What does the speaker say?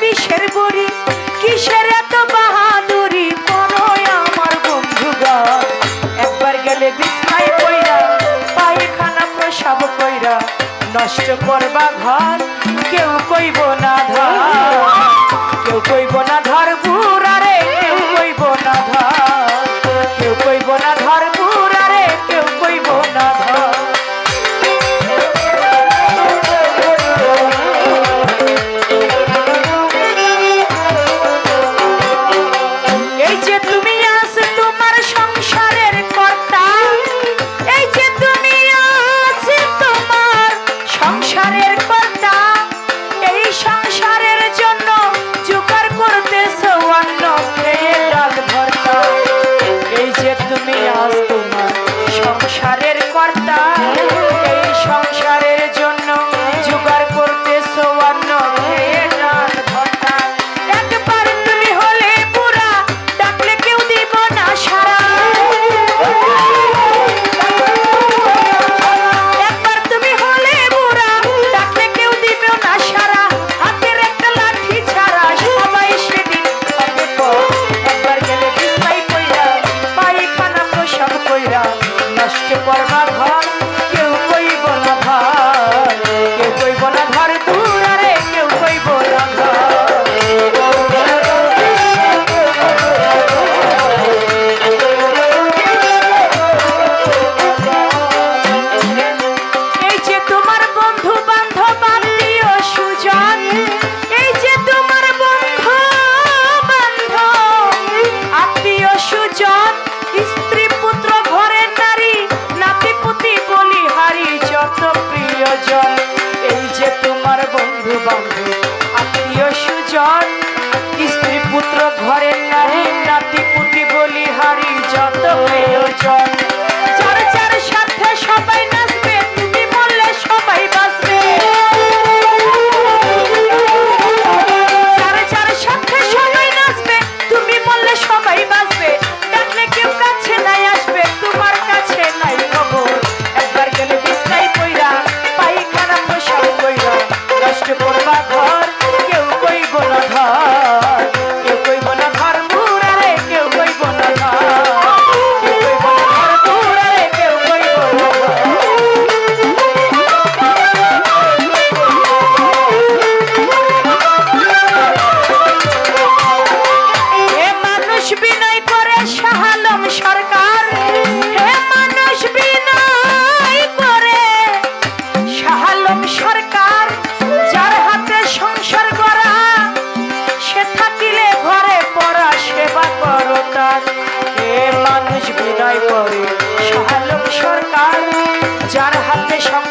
বিষের কিসের এত বাহাদুরি? আমার একবার গেলে বিছনায় কইরা পায়খানা প্রসাব কইরা, নষ্ট করবা ঘর, কেউ কইব না ধর। কেউ কইব না ধর সংসারের করবা বন্ধু বান্ধব চার হাতে সব